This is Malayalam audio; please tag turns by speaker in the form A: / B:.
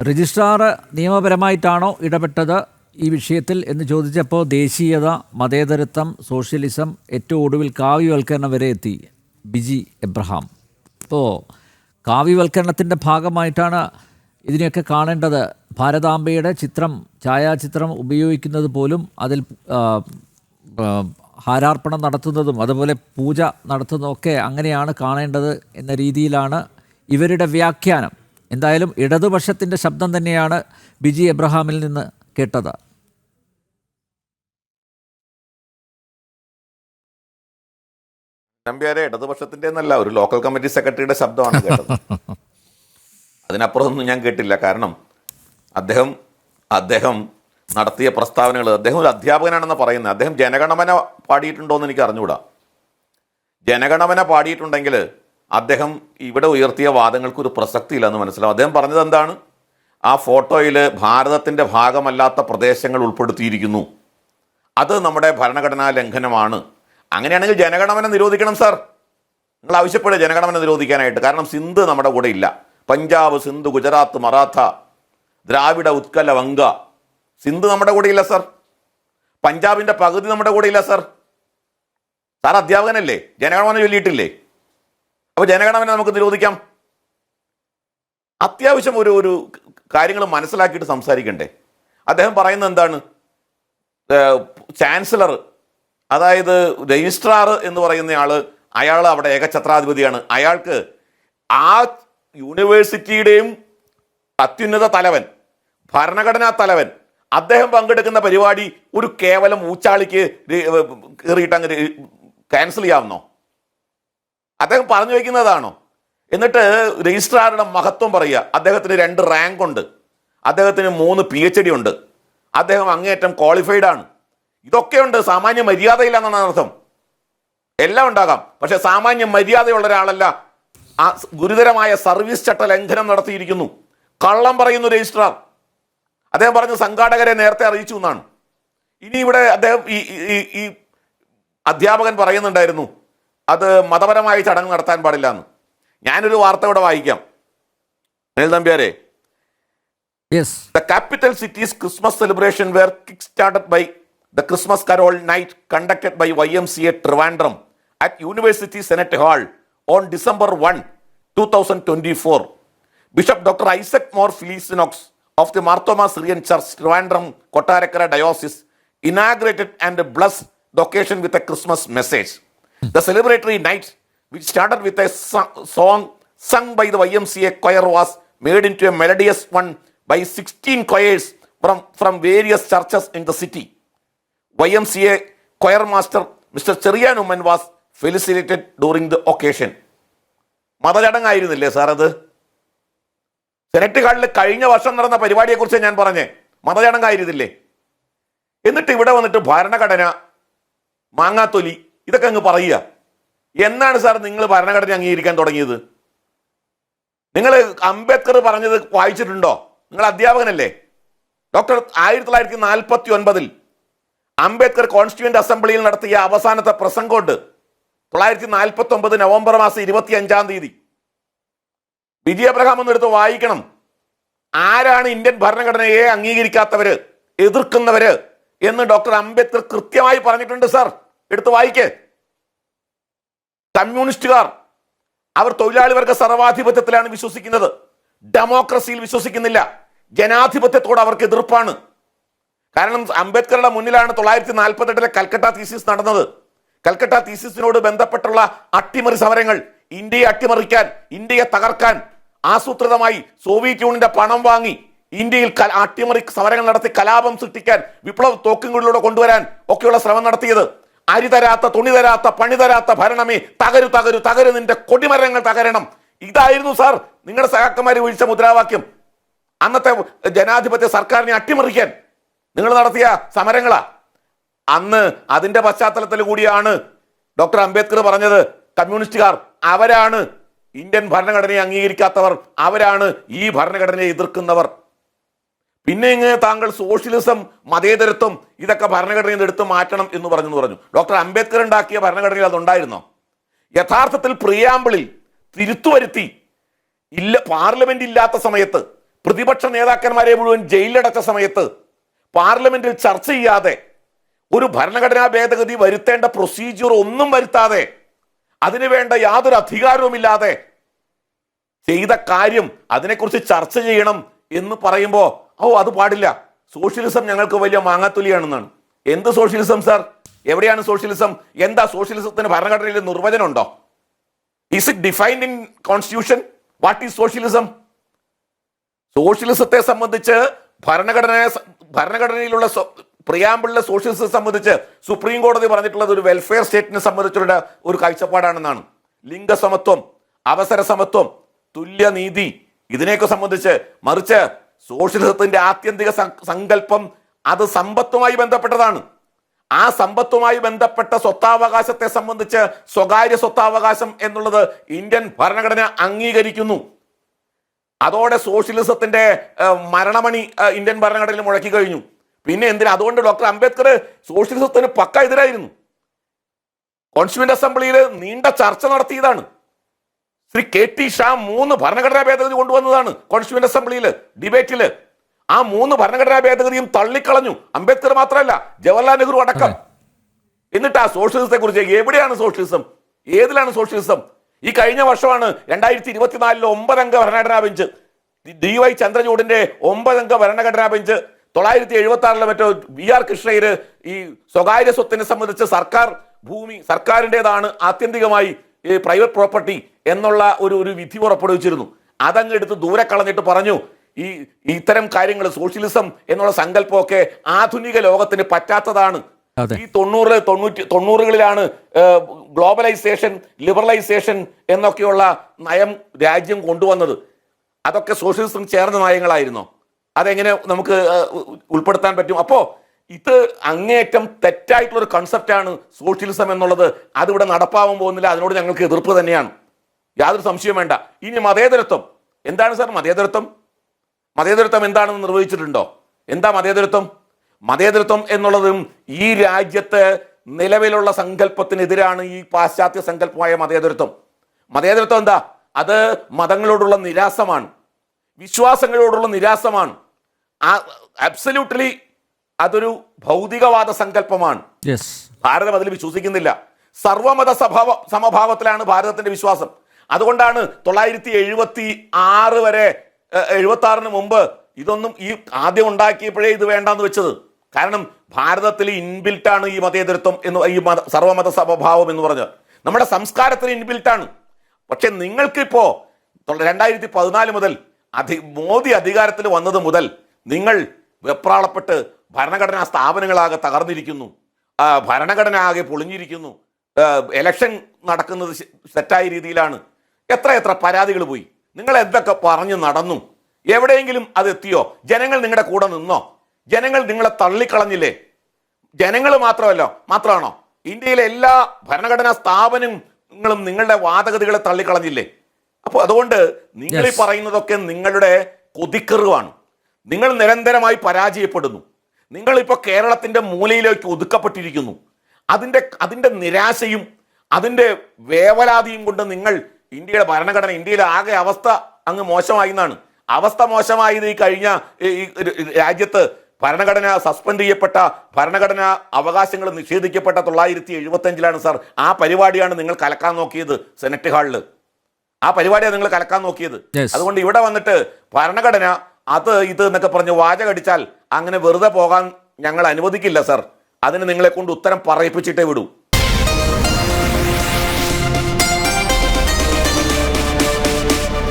A: രജിസ്ട്രാർ നിയമപരമായിട്ടാണോ ഇടപെട്ടത് ഈ വിഷയത്തിൽ എന്ന് ചോദിച്ചപ്പോൾ ദേശീയത മതേതരത്വം സോഷ്യലിസം ഏറ്റവും ഒടുവിൽ കാവ്യവൽക്കരണം വരെ എത്തി ബിജി എബ്രഹാം. ഇപ്പോൾ കാവ്യവൽക്കരണത്തിന്റെ ഭാഗമായിട്ടാണ് ഇതിനെയൊക്കെ കാണേണ്ടത്. ഭാരതാംബയുടെ ചിത്രം ഛായാചിത്രം ഉപയോഗിക്കുന്നത് പോലും അതിൽ ഹാരാർപ്പണം നടത്തുന്നതും അതുപോലെ പൂജ നടത്തുന്നതൊക്കെ അങ്ങനെയാണ് കാണേണ്ടത് എന്ന രീതിയിലാണ് ഇവരുടെ വ്യാഖ്യാനം. എന്തായാലും ഇടതുപക്ഷത്തിന്റെ ശബ്ദം തന്നെയാണ് ബിജി എബ്രഹാമിൽ നിന്ന് കേട്ടത്.
B: നമ്പ്യാരെ ഇടതുപക്ഷത്തിന്റെ എന്നല്ല ഒരു ലോക്കൽ കമ്മിറ്റി സെക്രട്ടറിയുടെ ശബ്ദമാണ് കേട്ടത്. അതിനപ്പുറത്തൊന്നും ഞാൻ കേട്ടില്ല. കാരണം അദ്ദേഹം അദ്ദേഹം നടത്തിയ പ്രസ്താവനകൾ അദ്ദേഹം ഒരു അധ്യാപകനാണെന്ന് പറയുന്നത്. അദ്ദേഹം ജനഗണമന പാടിയിട്ടുണ്ടോ എന്ന് എനിക്ക് അറിഞ്ഞുകൂടാ ജനഗണമന പാടിയിട്ടുണ്ടെങ്കിൽ അദ്ദേഹം ഇവിടെ ഉയർത്തിയ വാദങ്ങൾക്ക് ഒരു പ്രസക്തിയില്ല എന്ന് മനസ്സിലാവും. അദ്ദേഹം പറഞ്ഞത് എന്താണ്? ആ ഫോട്ടോയിൽ ഭാരതത്തിന്റെ ഭാഗമല്ലാത്ത പ്രദേശങ്ങൾ ഉൾപ്പെടുത്തിയിരിക്കുന്നു. അത് നമ്മുടെ ഭരണഘടനാ ലംഘനമാണ്. അങ്ങനെയാണെങ്കിൽ ജനഗണമന നിരോധിക്കണം സാർ. നിങ്ങൾ ആവശ്യപ്പെടുക ജനഗണമന നിരോധിക്കാനായിട്ട്. കാരണം സിന്ധ് നമ്മുടെ കൂടെ ഇല്ല. പഞ്ചാബ് സിന്ധു ഗുജറാത്ത് മറാത്ത ദ്രാവിഡ ഉത്കല വങ്ക സിന്ധ് നമ്മുടെ കൂടെ ഇല്ല സാർ. പഞ്ചാബിന്റെ പകുതി നമ്മുടെ കൂടെ ഇല്ല സാർ. സാർ അധ്യാപകനല്ലേ? ജനഗണമന ചൊല്ലിയിട്ടില്ലേ? അപ്പോൾ ജനഗണമനെ നമുക്ക് നിരോധിക്കാം. അത്യാവശ്യം ഒരു ഒരു കാര്യങ്ങൾ മനസ്സിലാക്കിയിട്ട് സംസാരിക്കണ്ടേ. അദ്ദേഹം പറയുന്നത് എന്താണ്? ചാൻസലർ അതായത് രജിസ്ട്രാർ എന്ന് പറയുന്ന ആൾ അയാൾ അവിടെ ഏകഛത്രാധിപതിയാണ് അയാൾക്ക് ആ യൂണിവേഴ്സിറ്റിയുടെയും അത്യുന്നത തലവൻ ഭരണഘടനാ തലവൻ അദ്ദേഹം പങ്കെടുക്കുന്ന പരിപാടി ഒരു കേവലം ഊച്ചാളിക്ക് കയറിയിട്ട് അങ്ങ് ക്യാൻസൽ ചെയ്യാമെന്നോ അദ്ദേഹം പറഞ്ഞു വയ്ക്കുന്നതാണോ എന്നിട്ട് രജിസ്ട്രാറുടെ മഹത്വം പറയുക. അദ്ദേഹത്തിന് രണ്ട് റാങ്ക് ഉണ്ട്. അദ്ദേഹത്തിന് മൂന്ന് പി എച്ച് ഡി ഉണ്ട്. അദ്ദേഹം അങ്ങേയറ്റം ക്വാളിഫൈഡ് ആണ്. ഇതൊക്കെയുണ്ട് സാമാന്യ മര്യാദയില്ലെന്നാണ് അർത്ഥം. എല്ലാം ഉണ്ടാകാം. പക്ഷെ സാമാന്യ മര്യാദയുള്ള ഒരാളല്ല. ആ ഗുരുതരമായ സർവീസ് ചട്ട ലംഘനം നടത്തിയിരിക്കുന്നു. കള്ളം പറയുന്നു രജിസ്ട്രാർ. അദ്ദേഹം പറഞ്ഞ സംഘാടകരെ നേരത്തെ അറിയിച്ചു എന്നാണ്. ഇനി ഇവിടെ അദ്ദേഹം ഈ ഈ- ഈ- ഈ അധ്യാപകൻ പറയുന്നുണ്ടായിരുന്നു. അത് മതപരമായ ചടങ്ങ് നടത്താൻ പാടില്ല എന്ന് ഞാനൊരു വാർത്ത ഇവിടെ വായിക്കാം Anil നമ്പ്യാരെ
A: yes
B: The capital city's Christmas celebration were kick-started by the Christmas Carol night conducted by YMCA Trivandrum at University Senate Hall on December 1, 2024. Bishop Dr. Isaac Moore Felicianox of the Marthoma Syrian Church, Trivandrum, Kottarakara Diocese, inaugurated and blessed the occasion with a Christmas message. The celebratory night, which started with a so- song sung by the YMCA choir, was made into a melodious one by 16 choirs from, from various churches in the city. YMCA choir master Mr. Cheriyanuman was felicitated during the occasion. മതചടങ്ങായിരുന്നില്ലേ സാർ അത് സെനറ്റ് ഹാളിൽ കഴിഞ്ഞ വർഷം നടന്ന പരിപാടിയെക്കുറിച്ച് ഞാൻ പറഞ്ഞേ മതചടങ്ങായിരുന്നില്ലേ എന്നിട്ട് ഇവിടെ വന്നിട്ട് ഭരണഘടന മാങ്ങാത്തൊലി ഇതൊക്കെ അങ്ങ് പറയുക. എന്നാണ് സാർ നിങ്ങൾ ഭരണഘടന അംഗീകരിക്കാൻ തുടങ്ങിയത്? നിങ്ങൾ അംബേദ്കർ പറഞ്ഞത് വായിച്ചിട്ടുണ്ടോ? നിങ്ങൾ അധ്യാപകനല്ലേ? ഡോക്ടർ ആയിരത്തി തൊള്ളായിരത്തി നാൽപ്പത്തി ഒൻപതിൽ അംബേദ്കർ കോൺസ്റ്റിറ്റ്യൂന്റ് അസംബ്ലിയിൽ നടത്തിയ അവസാനത്തെ പ്രസംഗമുണ്ട്. തൊള്ളായിരത്തി നാൽപ്പത്തി ഒമ്പത് നവംബർ മാസം ഇരുപത്തി അഞ്ചാം തീയതി. വിജയപ്രഹാം എന്നെടുത്ത് വായിക്കണം. ആരാണ് ഇന്ത്യൻ ഭരണഘടനയെ അംഗീകരിക്കാത്തവര് എതിർക്കുന്നവര് എന്ന് ഡോക്ടർ അംബേദ്കർ കൃത്യമായി പറഞ്ഞിട്ടുണ്ട് സാർ. എടുത്ത് വായിക്കേ. കമ്മ്യൂണിസ്റ്റുകാർ അവർ തൊഴിലാളി വർഗ സർവാധിപത്യത്തിലാണ് വിശ്വസിക്കുന്നത്. ഡെമോക്രസിയിൽ വിശ്വസിക്കുന്നില്ല. ജനാധിപത്യത്തോട് അവർക്ക് എതിർപ്പാണ്. കാരണം അംബേദ്കറുടെ മുന്നിലാണ് തൊള്ളായിരത്തി നാൽപ്പത്തെട്ടിലെ കൽക്കട്ട തീസിസ് നടന്നത്. കൽക്കട്ട തീസിസിനോട് ബന്ധപ്പെട്ടുള്ള അട്ടിമറി സമരങ്ങൾ ഇന്ത്യയെ അട്ടിമറിക്കാൻ ഇന്ത്യയെ തകർക്കാൻ ആസൂത്രിതമായി സോവിയറ്റ് യൂണിയന്റെ പണം വാങ്ങി ഇന്ത്യയിൽ അട്ടിമറി സമരങ്ങൾ നടത്തി കലാപം സൃഷ്ടിക്കാൻ വിപ്ലവ തോക്കുകളിലൂടെ കൊണ്ടുവരാൻ ഒക്കെയുള്ള ശ്രമം നടത്തിയത്. അരി തരാത്ത തുണി തരാത്ത പണി തരാത്ത ഭരണമേ തകരു തകരു തകരു നിന്റെ കൊടിമരങ്ങൾ തകരണം. ഇതായിരുന്നു സാർ നിങ്ങളുടെ സഹാക്കന്മാർ വീഴ്ച മുദ്രാവാക്യം. അന്നത്തെ ജനാധിപത്യ സർക്കാരിനെ അട്ടിമറിക്കാൻ നിങ്ങൾ നടത്തിയ സമരങ്ങളാ. അന്ന് അതിന്റെ പശ്ചാത്തലത്തിൽ കൂടിയാണ് ഡോക്ടർ അംബേദ്കർ പറഞ്ഞത് കമ്മ്യൂണിസ്റ്റുകാർ അവരാണ് ഇന്ത്യൻ ഭരണഘടനയെ അംഗീകരിക്കാത്തവർ അവരാണ് ഈ ഭരണഘടനയെ എതിർക്കുന്നവർ. പിന്നെ ഇങ്ങനെ താങ്കൾ സോഷ്യലിസം മതേതരത്വം ഇതൊക്കെ ഭരണഘടനയിൽ എടുത്ത് മാറ്റണം എന്ന് പറഞ്ഞു പറഞ്ഞു. ഡോക്ടർ അംബേദ്കർ ഉണ്ടാക്കിയ ഭരണഘടനയിൽ അതുണ്ടായിരുന്നോ? യഥാർത്ഥത്തിൽ പ്രിയാമ്പിളിൽ തിരുത്തുവരുത്തി ഇല്ല പാർലമെന്റ് ഇല്ലാത്ത സമയത്ത് പ്രതിപക്ഷ നേതാക്കന്മാരെ മുഴുവൻ ജയിലിലടച്ച സമയത്ത് പാർലമെന്റിൽ ചർച്ച ചെയ്യാതെ ഒരു ഭരണഘടനാ ഭേദഗതി വരുത്തേണ്ട പ്രൊസീജിയർ ഒന്നും വരുത്താതെ അതിനുവേണ്ട യാതൊരു അധികാരവുമില്ലാതെ ചെയ്ത കാര്യം അതിനെക്കുറിച്ച് ചർച്ച ചെയ്യണം എന്ന് പറയുമ്പോൾ ഓ അത് പാടില്ല. സോഷ്യലിസം ഞങ്ങൾക്ക് വലിയ മാങ്ങാത്തുലിയാണെന്നാണ്. എന്ത് സോഷ്യലിസം സാർ? എവിടെയാണ് സോഷ്യലിസം? എന്താ സോഷ്യലിസത്തിന് ഭരണഘടനയിലെ നിർവചനം ഉണ്ടോ is it defined in constitution what is socialism സോഷ്യലിസത്തെ സംബന്ധിച്ച് ഭരണഘടന ഭരണഘടനയിലുള്ള പ്രിയാമ്പിളിലെ സോഷ്യലിസത്തെ സംബന്ധിച്ച് സുപ്രീം കോടതി പറഞ്ഞിട്ടുള്ളത് ഒരു വെൽഫെയർ സ്റ്റേറ്റിനെ സംബന്ധിച്ചുള്ള ഒരു കാഴ്ചപ്പാടാണെന്നാണ്. ലിംഗസമത്വം അവസര സമത്വം തുല്യനീതി ഇതിനെയൊക്കെ സംബന്ധിച്ച് മറിച്ച് സോഷ്യലിസത്തിന്റെ ആത്യന്തിക സങ്കല്പം അത് സമ്പത്തുമായി ബന്ധപ്പെട്ടതാണ്. ആ സമ്പത്തുമായി ബന്ധപ്പെട്ട സ്വത്താവകാശത്തെ സംബന്ധിച്ച് സ്വകാര്യ സ്വത്താവകാശം എന്നുള്ളത് ഇന്ത്യൻ ഭരണഘടന അംഗീകരിക്കുന്നു. അതോടെ സോഷ്യലിസത്തിന്റെ മരണമണി ഇന്ത്യൻ ഭരണഘടനയിൽ മുഴക്കി കഴിഞ്ഞു. പിന്നെ എന്തിനാ? അതുകൊണ്ട് ഡോക്ടർ അംബേദ്കർ സോഷ്യലിസത്തിന് പക്ക എതിരായിരുന്നു. കോൺസ്റ്റിറ്റ്യൂന്റ് അസംബ്ലിയിൽ നീണ്ട ചർച്ച നടത്തിയതാണ്. ശ്രീ കെ ടി ഷാ മൂന്ന് ഭരണഘടനാ ഭേദഗതി കൊണ്ടുവന്നതാണ് കോൺസ്റ്റിറ്റ്യൂന്റ് അസംബ്ലിയിൽ ഡിബേറ്റിൽ. ആ മൂന്ന് ഭരണഘടനാ ഭേദഗതിയും തള്ളിക്കളഞ്ഞു. അംബേദ്കർ മാത്രമല്ല ജവഹർലാൽ നെഹ്റു അടക്കം. എന്നിട്ട് ആ സോഷ്യലിസത്തെ കുറിച്ച് എവിടെയാണ് സോഷ്യലിസം? ഏതിലാണ് സോഷ്യലിസം? ഈ കഴിഞ്ഞ വർഷമാണ് രണ്ടായിരത്തി ഇരുപത്തിനാലിലെ ഒമ്പതംഗ ഭരണഘടനാ ബെഞ്ച്. ഡി വൈ ചന്ദ്രചൂഡിന്റെ ഒമ്പതംഗ ഭരണഘടനാ ബെഞ്ച്. തൊള്ളായിരത്തി എഴുപത്തി ആറിലെ മറ്റോ വി ആർ കൃഷ്ണയ്യര് ഈ സ്വകാര്യ സ്വത്തിനെ സംബന്ധിച്ച് സർക്കാർ ഭൂമി സർക്കാരിന്റെതാണ് ആത്യന്തികമായി പ്രൈവറ്റ് പ്രോപ്പർട്ടി എന്നുള്ള ഒരു ഒരു വിധി പുറപ്പെടുവിച്ചിരുന്നു അതങ്ങ് എടുത്ത് ദൂരെ കളഞ്ഞിട്ട് പറഞ്ഞു ഈ ഇത്തരം കാര്യങ്ങൾ സോഷ്യലിസം എന്നുള്ള സങ്കല്പമൊക്കെ ആധുനിക ലോകത്തിന് പറ്റാത്തതാണ്. ഈ തൊണ്ണൂറ് തൊണ്ണൂറ്റി തൊണ്ണൂറുകളിലാണ് ഗ്ലോബലൈസേഷൻ ലിബറലൈസേഷൻ എന്നൊക്കെയുള്ള നയം രാജ്യം കൊണ്ടുവന്നത്. അതൊക്കെ സോഷ്യലിസം ചേർന്ന നയങ്ങളായിരുന്നോ? അതെങ്ങനെ നമുക്ക് ഉൾപ്പെടുത്താൻ പറ്റും? അപ്പോ ഇത് അങ്ങേയറ്റം തെറ്റായിട്ടുള്ള ഒരു കൺസെപ്റ്റാണ് സോഷ്യലിസം എന്നുള്ളത്. അതിവിടെ നടപ്പാവാൻ പോകുന്നില്ല. അതിനോട് ഞങ്ങൾക്ക് എതിർപ്പ് തന്നെയാണ്. യാതൊരു സംശയവും വേണ്ട. ഇനി മതേതരത്വം. എന്താണ് സാർ മതേതരത്വം? മതേതരത്വം എന്താണെന്ന് നിർവഹിച്ചിട്ടുണ്ടോ? എന്താ മതേതരത്വം? മതേതരത്വം എന്നുള്ളതും ഈ രാജ്യത്ത് നിലവിലുള്ള സങ്കല്പത്തിനെതിരാണ് ഈ പാശ്ചാത്യ സങ്കല്പമായ മതേതരത്വം. മതേതരത്വം എന്താ? അത് മതങ്ങളോടുള്ള നിരാസമാണ്. വിശ്വാസങ്ങളോടുള്ള നിരാസമാണ്. അബ്സല്യൂട്ട്ലി അതൊരു ഭൗതികവാദ സങ്കല്പമാണ്. ഭാരതം അതിൽ വിശ്വസിക്കുന്നില്ല. സർവമത സഭാവ സമഭാവത്തിലാണ് ഭാരതത്തിന്റെ വിശ്വാസം. അതുകൊണ്ടാണ് തൊള്ളായിരത്തി എഴുപത്തി ആറ് വരെ എഴുപത്തി ആറിന് മുമ്പ് ഇതൊന്നും ഈ ആദ്യം ഉണ്ടാക്കിയപ്പോഴേ ഇത് വേണ്ടാന്ന് വെച്ചത്. കാരണം ഭാരതത്തിൽ ഇൻബിൽട്ടാണ് ഈ മതേതരത്വം എന്ന് ഈ മത സർവമത സമഭാവം എന്ന് പറഞ്ഞത് നമ്മുടെ സംസ്കാരത്തിന് ഇൻബിൽട്ടാണ്. പക്ഷെ നിങ്ങൾക്കിപ്പോ രണ്ടായിരത്തി പതിനാല് മുതൽ അധി മോദി അധികാരത്തിൽ വന്നത് മുതൽ നിങ്ങൾ വെപ്രാളപ്പെട്ട് ഭരണഘടനാ സ്ഥാപനങ്ങളാകെ തകർന്നിരിക്കുന്നു. ഭരണഘടന ആകെ പൊളിഞ്ഞിരിക്കുന്നു. എലക്ഷൻ നടക്കുന്നത് സെറ്റായ രീതിയിലാണ്. എത്ര എത്ര പരാതികൾ പോയി. നിങ്ങൾ എന്തൊക്കെ പറഞ്ഞു നടന്നു? എവിടെയെങ്കിലും അത് എത്തിയോ? ജനങ്ങൾ നിങ്ങളുടെ കൂടെ നിന്നോ? ജനങ്ങൾ നിങ്ങളെ തള്ളിക്കളഞ്ഞില്ലേ? ജനങ്ങൾ മാത്രമല്ല മാത്രമാണോ? ഇന്ത്യയിലെ എല്ലാ ഭരണഘടനാ സ്ഥാപനങ്ങളും നിങ്ങളുടെ വാദഗതികളെ തള്ളിക്കളഞ്ഞില്ലേ? അപ്പോൾ അതുകൊണ്ട് നിങ്ങൾ ഈ. പറയുന്നതൊക്കെ നിങ്ങളുടെ കൊതിക്കറിവാണ്. നിങ്ങൾ നിരന്തരമായി പരാജയപ്പെടുന്നു. നിങ്ങൾ കേരളത്തിന്റെ കേരളത്തിന്റെ മൂലയിലേക്ക് ഒതുക്കപ്പെട്ടിരിക്കുന്നു. അതിന്റെ അതിന്റെ നിരാശയും അതിന്റെ വേവലാതിയും കൊണ്ട് നിങ്ങൾ ഇന്ത്യയുടെ ഭരണഘടന ഇന്ത്യയിലെ ആകെ അവസ്ഥ അങ്ങ് മോശമായി എന്നാണ്. അവസ്ഥ മോശമായത് ഈ കഴിഞ്ഞ ഈ- രാജ്യത്ത് ഭരണഘടന സസ്പെൻഡ് ചെയ്യപ്പെട്ട ഭരണഘടന അവകാശങ്ങൾ നിഷേധിക്കപ്പെട്ട തൊള്ളായിരത്തി എഴുപത്തി അഞ്ചിലാണ് സാർ ആ പരിപാടിയാണ് നിങ്ങൾ കലക്കാൻ നോക്കിയത് സെനറ്റ് ഹാളിൽ ആ പരിപാടിയാണ് നിങ്ങൾ കലക്കാൻ നോക്കിയത്. അതുകൊണ്ട് ഇവിടെ വന്നിട്ട് ഭരണഘടന അത് ഇത് എന്നൊക്കെ പറഞ്ഞ് വാചകടിച്ചാൽ അങ്ങനെ വെറുതെ പോകാൻ ഞങ്ങൾ അനുവദിക്കില്ല സർ. അതിന് നിങ്ങളെ കൊണ്ട് ഉത്തരം പറയിപ്പിച്ചിട്ടേ വിടൂ.